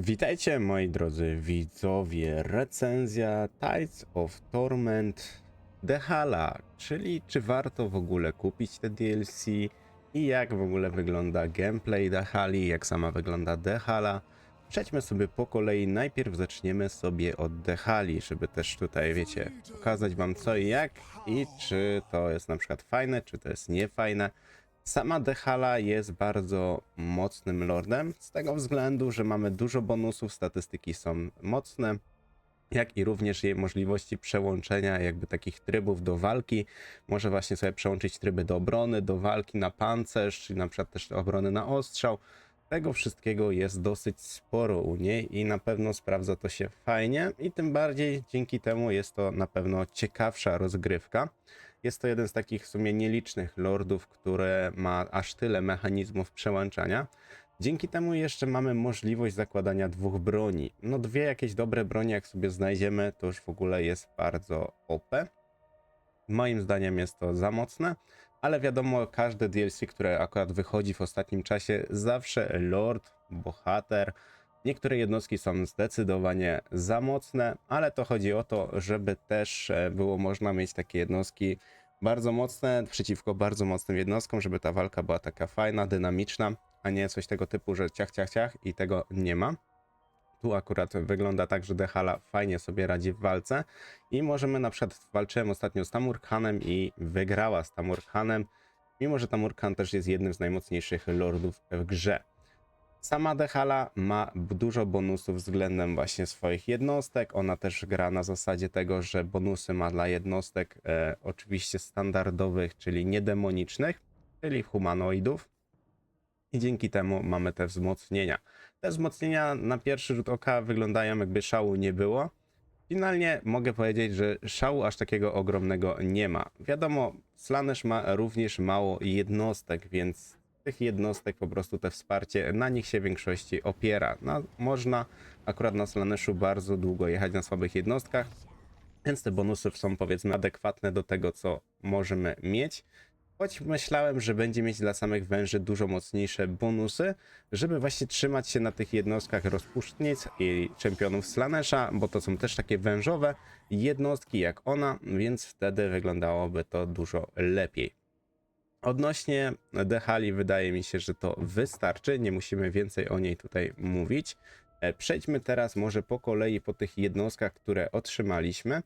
Witajcie moi drodzy widzowie, recenzja Tides of Torment Dehala, czyli czy warto w ogóle kupić te DLC i jak w ogóle wygląda gameplay Dehali, jak sama wygląda Dehala. Przejdźmy sobie po kolei, najpierw zaczniemy sobie od Dehali, żeby też tutaj, wiecie, pokazać wam co i jak i czy to jest na przykład fajne, czy to jest niefajne. Sama Dehala jest bardzo mocnym lordem, z tego względu, że mamy dużo bonusów, statystyki są mocne, jak i również jej możliwości przełączenia jakby takich trybów do walki. Może właśnie sobie przełączyć tryby do obrony, do walki na pancerz, czy na przykład też obrony na ostrzał. Tego wszystkiego jest dosyć sporo u niej i na pewno sprawdza to się fajnie i tym bardziej dzięki temu jest to na pewno ciekawsza rozgrywka. Jest to jeden z takich w sumie nielicznych lordów, które ma aż tyle mechanizmów przełączania. Dzięki temu jeszcze mamy możliwość zakładania dwóch broni. No dwie jakieś dobre broni jak sobie znajdziemy, to już w ogóle jest bardzo OP. Moim zdaniem jest to za mocne, ale wiadomo, każde DLC, które akurat wychodzi w ostatnim czasie, zawsze lord, bohater, niektóre jednostki są zdecydowanie za mocne, ale to chodzi o to, żeby też e, było można mieć takie jednostki bardzo mocne przeciwko bardzo mocnym jednostkom, żeby ta walka była taka fajna, dynamiczna, a nie coś tego typu, że ciach, ciach, ciach i tego nie ma. Tu akurat wygląda tak, że Dehala fajnie sobie radzi w walce i możemy na przykład walczyłem ostatnio z Tamurkhanem i wygrała z Tamurkhanem, mimo że Tamurkhan też jest jednym z najmocniejszych lordów w grze. Sama Dehala ma dużo bonusów względem właśnie swoich jednostek. Ona też gra na zasadzie tego, że bonusy ma dla jednostek e, oczywiście standardowych, czyli niedemonicznych, czyli humanoidów. I dzięki temu mamy te wzmocnienia. Te wzmocnienia na pierwszy rzut oka wyglądają jakby szału nie było. Finalnie mogę powiedzieć, że szału aż takiego ogromnego nie ma. Wiadomo, Slanesh ma również mało jednostek, więc tych jednostek po prostu te wsparcie na nich się w większości opiera. No, można akurat na Slaneshu bardzo długo jechać na słabych jednostkach, więc te bonusy są powiedzmy adekwatne do tego, co możemy mieć. Choć myślałem, że będzie mieć dla samych węży dużo mocniejsze bonusy, żeby właśnie trzymać się na tych jednostkach rozpuszcznic i czempionów Slanesha, bo to są też takie wężowe jednostki jak ona, więc wtedy wyglądałoby to dużo lepiej. Odnośnie Dehali wydaje mi się, że to wystarczy, nie musimy więcej o niej tutaj mówić. E, Przejdźmy teraz może po kolei po tych jednostkach, które otrzymaliśmy,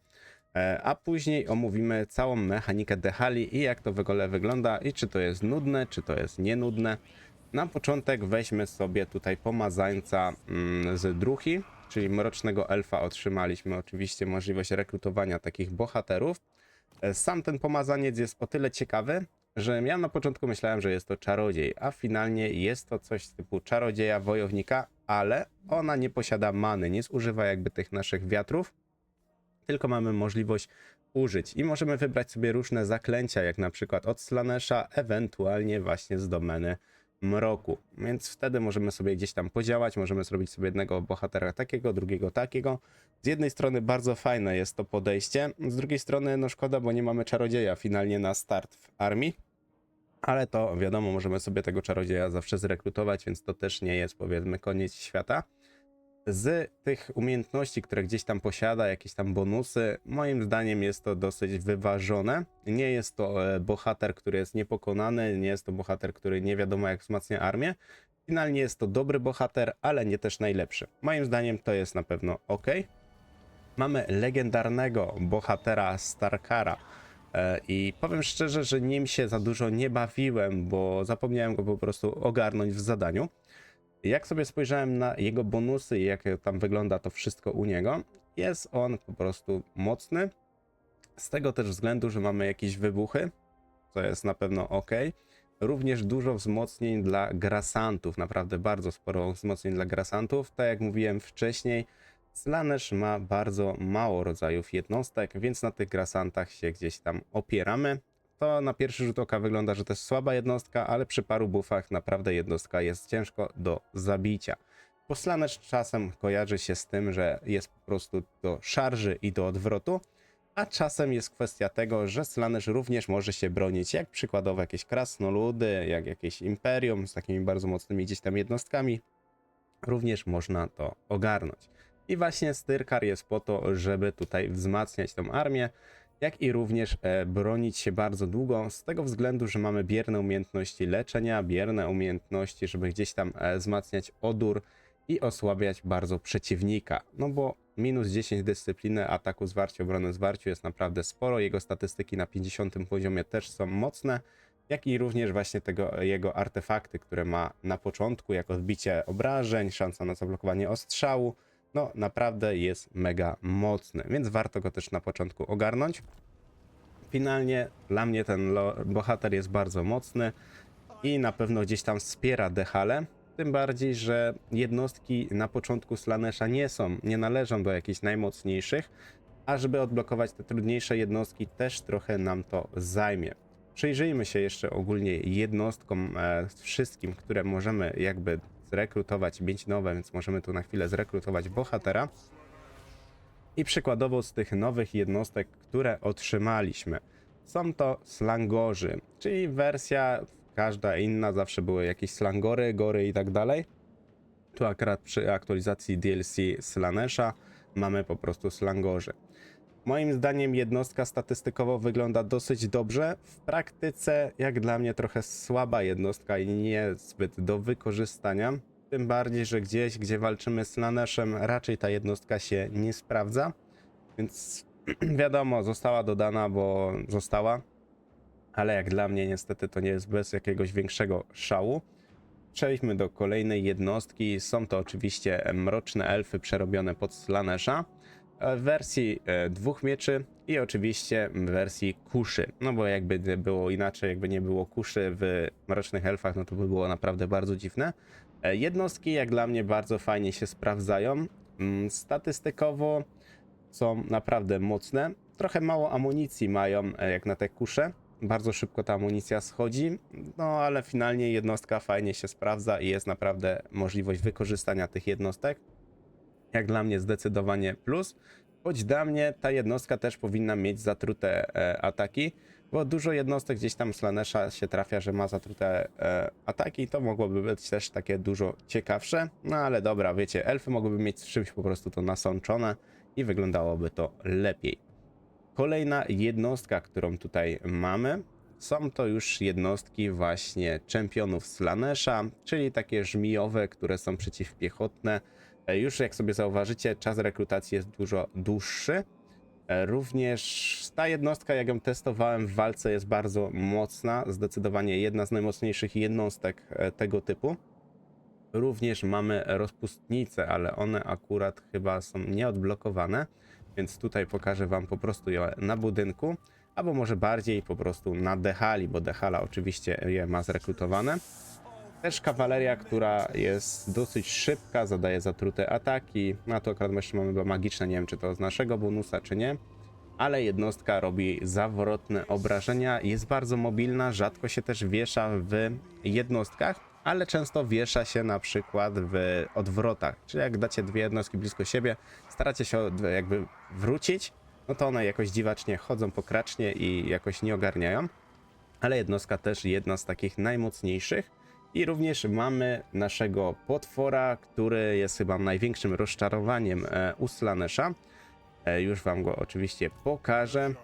e, a później omówimy całą mechanikę Dehali i jak to w ogóle wygląda i czy to jest nudne, czy to jest nienudne. Na początek weźmy sobie tutaj pomazańca mm, z druchi, czyli mrocznego elfa otrzymaliśmy oczywiście możliwość rekrutowania takich bohaterów. E, Sam ten pomazaniec jest o tyle ciekawy, że ja na początku myślałem, że jest to czarodziej, a finalnie jest to coś typu czarodzieja, wojownika, ale ona nie posiada many, nie zużywa jakby tych naszych wiatrów, tylko mamy możliwość użyć. I możemy wybrać sobie różne zaklęcia, jak na przykład od Slanesha, ewentualnie właśnie z domeny mroku. Więc wtedy możemy sobie gdzieś tam podziałać, możemy zrobić sobie jednego bohatera takiego, drugiego takiego. Z jednej strony bardzo fajne jest to podejście, z drugiej strony no szkoda, bo nie mamy czarodzieja finalnie na start w armii. Ale to wiadomo, możemy sobie tego czarodzieja zawsze zrekrutować, więc to też nie jest powiedzmy koniec świata. Z tych umiejętności, które gdzieś tam posiada, jakieś tam bonusy, moim zdaniem jest to dosyć wyważone. Nie jest to e, bohater, który jest niepokonany, nie jest to bohater, który nie wiadomo jak wzmacnia armię. Finalnie jest to dobry bohater, ale nie też najlepszy. Moim zdaniem to jest na pewno ok. Mamy legendarnego bohatera Starkara. E, I powiem szczerze, że nim się za dużo nie bawiłem, bo zapomniałem go po prostu ogarnąć w zadaniu. Jak sobie spojrzałem na jego bonusy i jak tam wygląda to wszystko u niego, jest on po prostu mocny. Z tego też względu, że mamy jakieś wybuchy, co jest na pewno ok. Również dużo wzmocnień dla grasantów, naprawdę bardzo sporo wzmocnień dla grasantów. Tak jak mówiłem wcześniej, Slanesh ma bardzo mało rodzajów jednostek, więc na tych grasantach się gdzieś tam opieramy. To na pierwszy rzut oka wygląda, że to jest słaba jednostka, ale przy paru buffach naprawdę jednostka jest ciężko do zabicia. Bo Slanesh czasem kojarzy się z tym, że jest po prostu do szarży i do odwrotu, a czasem jest kwestia tego, że Slanesh również może się bronić, jak przykładowo jakieś krasnoludy, jak jakieś imperium z takimi bardzo mocnymi gdzieś tam jednostkami. również można to ogarnąć. I właśnie Styrkar jest po to, żeby tutaj wzmacniać tą armię, jak i również e, bronić się bardzo długo, z tego względu, że mamy bierne umiejętności leczenia, bierne umiejętności, żeby gdzieś tam e, wzmacniać odór i osłabiać bardzo przeciwnika. No bo minus 10 dyscypliny ataku zwarciu, obrony zwarciu jest naprawdę sporo, jego statystyki na 50 poziomie też są mocne, jak i również właśnie tego jego artefakty, które ma na początku, jak odbicie obrażeń, szansa na zablokowanie ostrzału, no naprawdę jest mega mocny, więc warto go też na początku ogarnąć. Finalnie dla mnie ten bohater jest bardzo mocny i na pewno gdzieś tam wspiera Dehale. Tym bardziej, że jednostki na początku Slanesha nie są, nie należą do jakichś najmocniejszych, a żeby odblokować te trudniejsze jednostki też trochę nam to zajmie. Przyjrzyjmy się jeszcze ogólnie jednostkom e, wszystkim, które możemy jakby zrekrutować, mieć nowe, więc możemy tu na chwilę zrekrutować bohatera. I przykładowo z tych nowych jednostek, które otrzymaliśmy, są to slangorzy, czyli wersja każda inna, zawsze były jakieś slangory, gory i tak dalej. Tu akurat przy aktualizacji DLC Slanesha mamy po prostu slangorzy. Moim zdaniem jednostka statystykowo wygląda dosyć dobrze. W praktyce, jak dla mnie, trochę słaba jednostka i niezbyt do wykorzystania. Tym bardziej, że gdzieś, gdzie walczymy z Laneshem, raczej ta jednostka się nie sprawdza. Więc wiadomo, została dodana, bo została. Ale jak dla mnie, niestety, to nie jest bez jakiegoś większego szału. Przejdźmy do kolejnej jednostki. Są to oczywiście mroczne elfy przerobione pod Slanesha w wersji e, dwóch mieczy i oczywiście w wersji kuszy. No bo jakby było inaczej, jakby nie było kuszy w Mrocznych Elfach, no to by było naprawdę bardzo dziwne. E, Jednostki jak dla mnie bardzo fajnie się sprawdzają. Mm, Statystykowo są naprawdę mocne. Trochę mało amunicji mają e, jak na te kusze. Bardzo szybko ta amunicja schodzi, no ale finalnie jednostka fajnie się sprawdza i jest naprawdę możliwość wykorzystania tych jednostek jak dla mnie zdecydowanie plus. Choć dla mnie ta jednostka też powinna mieć zatrute e, ataki, bo dużo jednostek gdzieś tam Slanesha się trafia, że ma zatrute e, ataki, to mogłoby być też takie dużo ciekawsze. No ale dobra, wiecie, elfy mogłyby mieć z czymś po prostu to nasączone i wyglądałoby to lepiej. Kolejna jednostka, którą tutaj mamy, są to już jednostki właśnie czempionów Slanesha, czyli takie żmijowe, które są przeciwpiechotne. E, Już jak sobie zauważycie, czas rekrutacji jest dużo dłuższy. E, Również ta jednostka, jak ją testowałem w walce, jest bardzo mocna. Zdecydowanie jedna z najmocniejszych jednostek e, tego typu. Również mamy rozpustnice, ale one akurat chyba są nieodblokowane, więc tutaj pokażę Wam po prostu je na budynku, albo może bardziej po prostu na dehali, bo dehala oczywiście je ma zrekrutowane. Też kawaleria, która jest dosyć szybka, zadaje zatrute ataki. Na to akurat jeszcze mamy chyba magiczne, nie wiem czy to z naszego bonusa, czy nie. Ale jednostka robi zawrotne obrażenia, jest bardzo mobilna, rzadko się też wiesza w jednostkach, ale często wiesza się na przykład w odwrotach. Czyli jak dacie dwie jednostki blisko siebie, staracie się jakby wrócić, no to one jakoś dziwacznie chodzą pokracznie i jakoś nie ogarniają ale jednostka też jedna z takich najmocniejszych. I również mamy naszego potwora, który jest chyba największym rozczarowaniem e, u Slanesha. E, Już wam go oczywiście pokażę.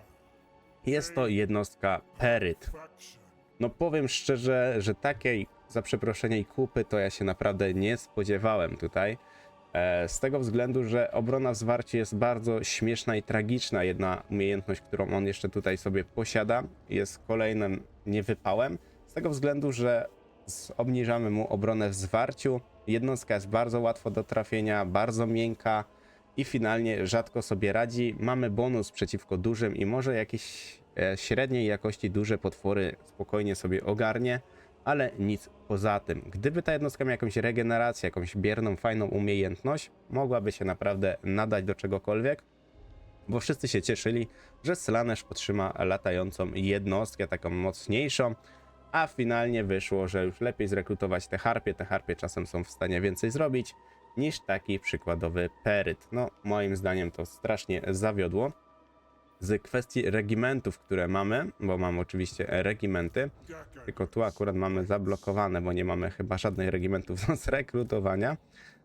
Jest to jednostka Peryt. No powiem szczerze, że takiej, za przeproszenie, kupy to ja się naprawdę nie spodziewałem tutaj. E, Z tego względu, że obrona w zwarciu jest bardzo śmieszna i tragiczna. Jedna umiejętność, którą on jeszcze tutaj sobie posiada, jest kolejnym niewypałem. Z tego względu, że obniżamy mu obronę w zwarciu. Jednostka jest bardzo łatwo do trafienia, bardzo miękka i finalnie rzadko sobie radzi. Mamy bonus przeciwko dużym i może jakieś e, średniej jakości duże potwory spokojnie sobie ogarnie, ale nic poza tym. Gdyby ta jednostka miała jakąś regenerację, jakąś bierną, fajną umiejętność, mogłaby się naprawdę nadać do czegokolwiek bo wszyscy się cieszyli, że Slanesh otrzyma latającą jednostkę, taką mocniejszą, a finalnie wyszło, że już lepiej zrekrutować te harpie. Te harpie czasem są w stanie więcej zrobić niż taki przykładowy peryt. No, moim zdaniem to strasznie zawiodło. Z kwestii regimentów, które mamy, bo mamy oczywiście regimenty, tylko tu akurat mamy zablokowane, bo nie mamy chyba żadnych regimentów do zrekrutowania.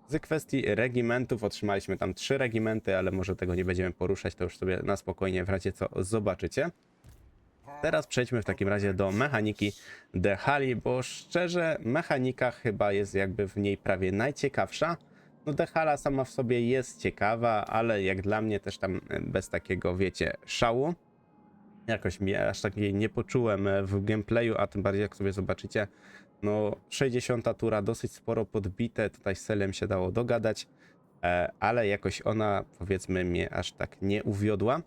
Z kwestii regimentów otrzymaliśmy tam trzy regimenty, ale może tego nie będziemy poruszać, to już sobie na spokojnie w razie co zobaczycie. Teraz przejdźmy w takim razie do mechaniki Dehali, bo szczerze mechanika chyba jest jakby w niej prawie najciekawsza. No Dehala sama w sobie jest ciekawa, ale jak dla mnie też tam bez takiego, wiecie, szału. Jakoś mnie aż takiej nie poczułem w gameplayu, a tym bardziej jak sobie zobaczycie, no 60 tura dosyć sporo podbite, tutaj z Selem się dało dogadać, e, ale jakoś ona powiedzmy mnie aż tak nie uwiodła.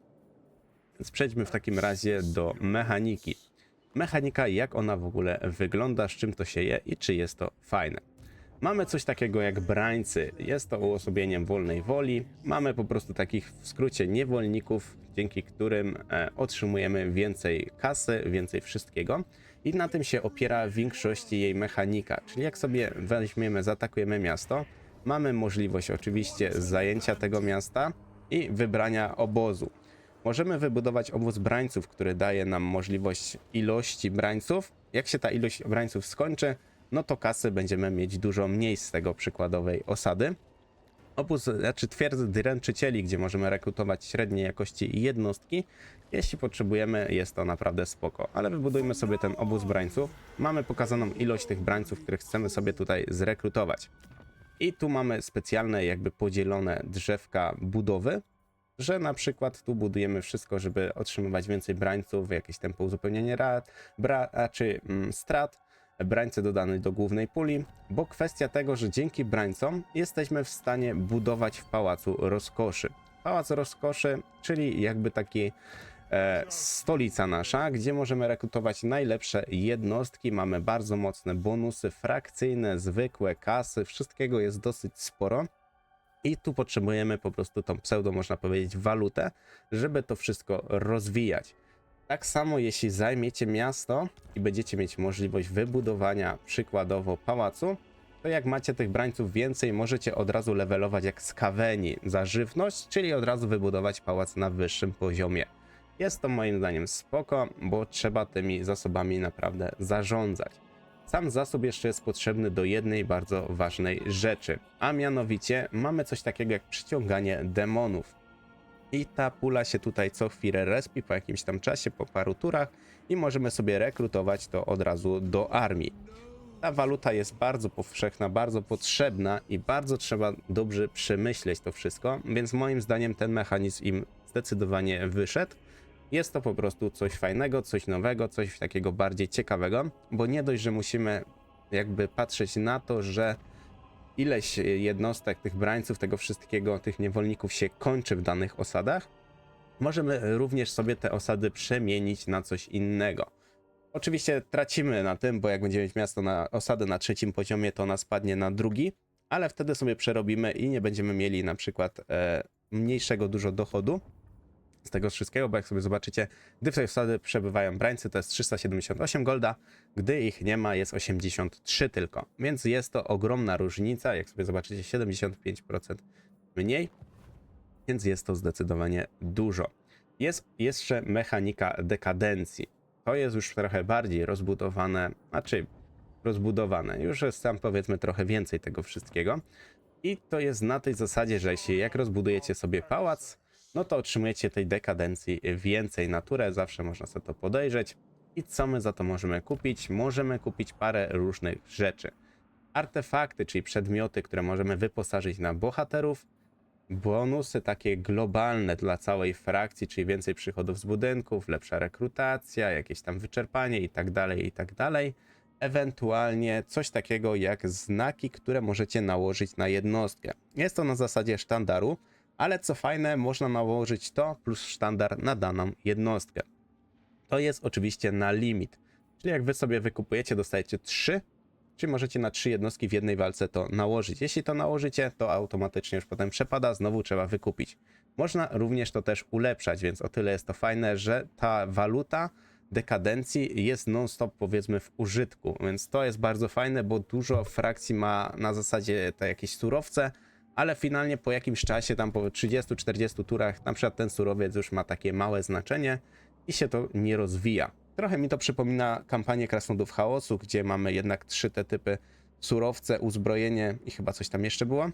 Więc przejdźmy w takim razie do mechaniki. Mechanika, jak ona w ogóle wygląda, z czym to się je i czy jest to fajne. Mamy coś takiego jak brańcy. Jest to uosobieniem wolnej woli. Mamy po prostu takich w skrócie niewolników, dzięki którym e, otrzymujemy więcej kasy, więcej wszystkiego. I na tym się opiera w większości jej mechanika. Czyli jak sobie weźmiemy, zaatakujemy miasto, mamy możliwość oczywiście zajęcia tego miasta i wybrania obozu. Możemy wybudować obóz brańców, który daje nam możliwość ilości brańców. Jak się ta ilość brańców skończy, no to kasy będziemy mieć dużo mniej z tego przykładowej osady. Obóz, znaczy twierdzę dręczycieli, gdzie możemy rekrutować średniej jakości jednostki. Jeśli potrzebujemy, jest to naprawdę spoko. Ale wybudujmy sobie ten obóz brańców. Mamy pokazaną ilość tych brańców, których chcemy sobie tutaj zrekrutować. I tu mamy specjalne jakby podzielone drzewka budowy, że na przykład tu budujemy wszystko, żeby otrzymywać więcej brańców, jakieś tempo uzupełnienie rad, czy mm, strat, brańce dodane do głównej puli, bo kwestia tego, że dzięki brańcom jesteśmy w stanie budować w Pałacu Rozkoszy. Pałac Rozkoszy, czyli jakby taki e, stolica nasza, gdzie możemy rekrutować najlepsze jednostki, mamy bardzo mocne bonusy frakcyjne, zwykłe kasy, wszystkiego jest dosyć sporo. I tu potrzebujemy po prostu tą pseudo, można powiedzieć, walutę, żeby to wszystko rozwijać. Tak samo jeśli zajmiecie miasto i będziecie mieć możliwość wybudowania przykładowo pałacu, to jak macie tych brańców więcej, możecie od razu levelować jak skaweni za żywność, czyli od razu wybudować pałac na wyższym poziomie. Jest to moim zdaniem spoko, bo trzeba tymi zasobami naprawdę zarządzać. Sam zasób jeszcze jest potrzebny do jednej bardzo ważnej rzeczy, a mianowicie mamy coś takiego jak przyciąganie demonów. I ta pula się tutaj co chwilę respi po jakimś tam czasie, po paru turach i możemy sobie rekrutować to od razu do armii. Ta waluta jest bardzo powszechna, bardzo potrzebna i bardzo trzeba dobrze przemyśleć to wszystko, więc moim zdaniem ten mechanizm im zdecydowanie wyszedł. Jest to po prostu coś fajnego, coś nowego, coś takiego bardziej ciekawego, bo nie dość, że musimy jakby patrzeć na to, że ileś jednostek tych brańców, tego wszystkiego, tych niewolników się kończy w danych osadach, możemy również sobie te osady przemienić na coś innego. Oczywiście tracimy na tym, bo jak będziemy mieć miasto na osadę na trzecim poziomie, to ona spadnie na drugi, ale wtedy sobie przerobimy i nie będziemy mieli na przykład e, mniejszego dużo dochodu z tego wszystkiego, bo jak sobie zobaczycie, gdy w tej osady przebywają brańcy, to jest 378 golda, gdy ich nie ma, jest 83 tylko. Więc jest to ogromna różnica, jak sobie zobaczycie, 75% mniej, więc jest to zdecydowanie dużo. Jest jeszcze mechanika dekadencji. To jest już trochę bardziej rozbudowane, znaczy rozbudowane. Już jest tam powiedzmy trochę więcej tego wszystkiego. I to jest na tej zasadzie, że jeśli jak rozbudujecie sobie pałac, no to otrzymujecie tej dekadencji więcej naturę, zawsze można sobie to podejrzeć. I co my za to możemy kupić? Możemy kupić parę różnych rzeczy. Artefakty, czyli przedmioty, które możemy wyposażyć na bohaterów, bonusy takie globalne dla całej frakcji, czyli więcej przychodów z budynków, lepsza rekrutacja, jakieś tam wyczerpanie i tak dalej, i tak dalej. Ewentualnie coś takiego jak znaki, które możecie nałożyć na jednostkę. Jest to na zasadzie sztandaru, ale co fajne, można nałożyć to plus sztandar na daną jednostkę. To jest oczywiście na limit. Czyli jak wy sobie wykupujecie, dostajecie 3, czyli możecie na 3 jednostki w jednej walce to nałożyć. Jeśli to nałożycie, to automatycznie już potem przepada, znowu trzeba wykupić. Można również to też ulepszać, więc o tyle jest to fajne, że ta waluta dekadencji jest non-stop powiedzmy w użytku, więc to jest bardzo fajne, bo dużo frakcji ma na zasadzie te jakieś surowce, ale finalnie po jakimś czasie, tam po 30-40 turach, na przykład ten surowiec już ma takie małe znaczenie i się to nie rozwija. Trochę mi to przypomina kampanię Krasnodów Chaosu, gdzie mamy jednak trzy te typy surowce, uzbrojenie i chyba coś tam jeszcze było.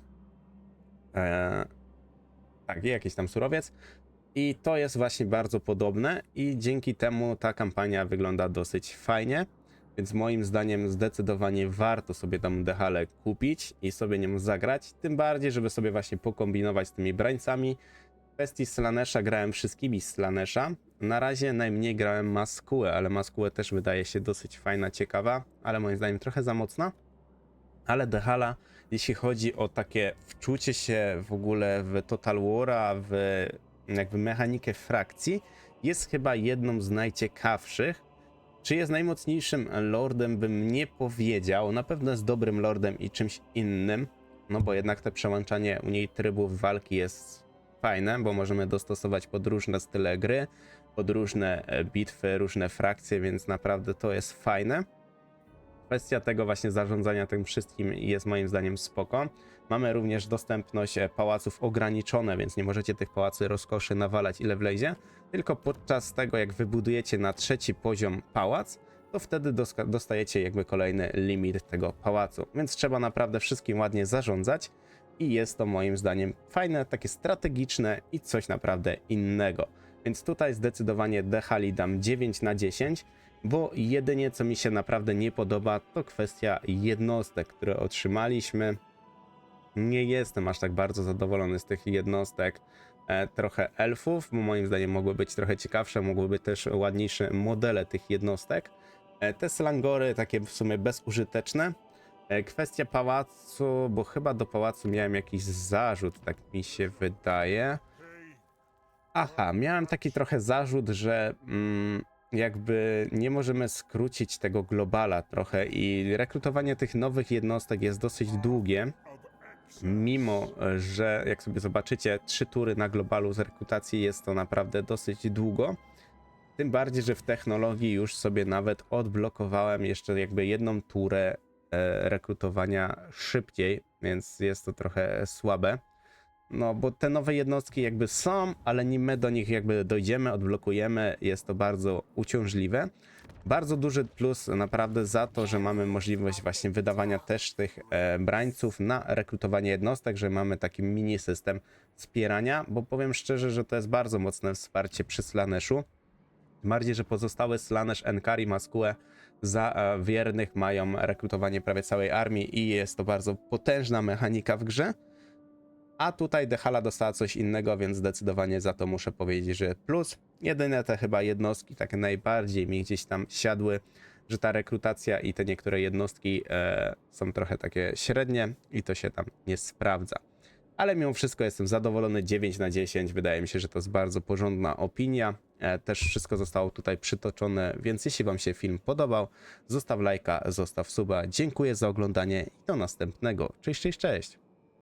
E, tak, jakiś tam surowiec. I to jest właśnie bardzo podobne i dzięki temu ta kampania wygląda dosyć fajnie. Więc moim zdaniem zdecydowanie warto sobie tą Dehalę kupić i sobie nią zagrać. Tym bardziej, żeby sobie właśnie pokombinować z tymi brańcami. W kwestii Slanesha grałem wszystkimi Slanesha. Na razie najmniej grałem Maskuę, ale Maskuę też wydaje się dosyć fajna, ciekawa, ale moim zdaniem trochę za mocna. Ale Dehala, jeśli chodzi o takie wczucie się w ogóle w Total War'a, w jakby mechanikę frakcji, jest chyba jedną z najciekawszych. Czy jest najmocniejszym lordem, bym nie powiedział. Na pewno jest dobrym lordem i czymś innym. No bo jednak te przełączanie u niej trybów walki jest fajne, bo możemy dostosować pod różne style gry, pod różne e, bitwy, różne frakcje, więc naprawdę to jest fajne. Kwestia tego właśnie zarządzania tym wszystkim jest moim zdaniem spoko. Mamy również dostępność e, pałaców ograniczone, więc nie możecie tych pałacy rozkoszy nawalać ile wlezie, tylko podczas tego jak wybudujecie na trzeci poziom pałac, to wtedy dostajecie jakby kolejny limit tego pałacu. Więc trzeba naprawdę wszystkim ładnie zarządzać i jest to moim zdaniem fajne, takie strategiczne i coś naprawdę innego. Więc tutaj zdecydowanie Dehali dam 9 na 10, bo jedynie co mi się naprawdę nie podoba to kwestia jednostek, które otrzymaliśmy. Nie jestem aż tak bardzo zadowolony z tych jednostek. E, trochę elfów, bo moim zdaniem mogły być trochę ciekawsze, mogły być też ładniejsze modele tych jednostek. E, te slangory takie w sumie bezużyteczne. E, kwestia pałacu, bo chyba do pałacu miałem jakiś zarzut, tak mi się wydaje. Aha, miałem taki trochę zarzut, że mm, jakby nie możemy skrócić tego globala trochę i rekrutowanie tych nowych jednostek jest dosyć długie. Mimo, że jak sobie zobaczycie, trzy tury na globalu z rekrutacji jest to naprawdę dosyć długo. Tym bardziej, że w technologii już sobie nawet odblokowałem jeszcze jakby jedną turę e, rekrutowania szybciej, więc jest to trochę słabe. No, bo te nowe jednostki jakby są, ale nim my do nich jakby dojdziemy, odblokujemy, jest to bardzo uciążliwe. Bardzo duży plus naprawdę za to, że mamy możliwość właśnie wydawania też tych e, brańców na rekrutowanie jednostek, że mamy taki mini system wspierania, bo powiem szczerze, że to jest bardzo mocne wsparcie przy Slaneshu. Bardziej, że pozostałe Slanesh, Enkari, Maskue za e, wiernych mają rekrutowanie prawie całej armii i jest to bardzo potężna mechanika w grze. A tutaj Dehala dostała coś innego, więc zdecydowanie za to muszę powiedzieć, że plus. Jedyne te chyba jednostki tak najbardziej mi gdzieś tam siadły, że ta rekrutacja i te niektóre jednostki e, są trochę takie średnie i to się tam nie sprawdza. Ale mimo wszystko jestem zadowolony 9 na 10. Wydaje mi się, że to jest bardzo porządna opinia. E, też wszystko zostało tutaj przytoczone, więc jeśli Wam się film podobał, zostaw lajka, zostaw suba. Dziękuję za oglądanie i do następnego. Cześć, cześć, cześć.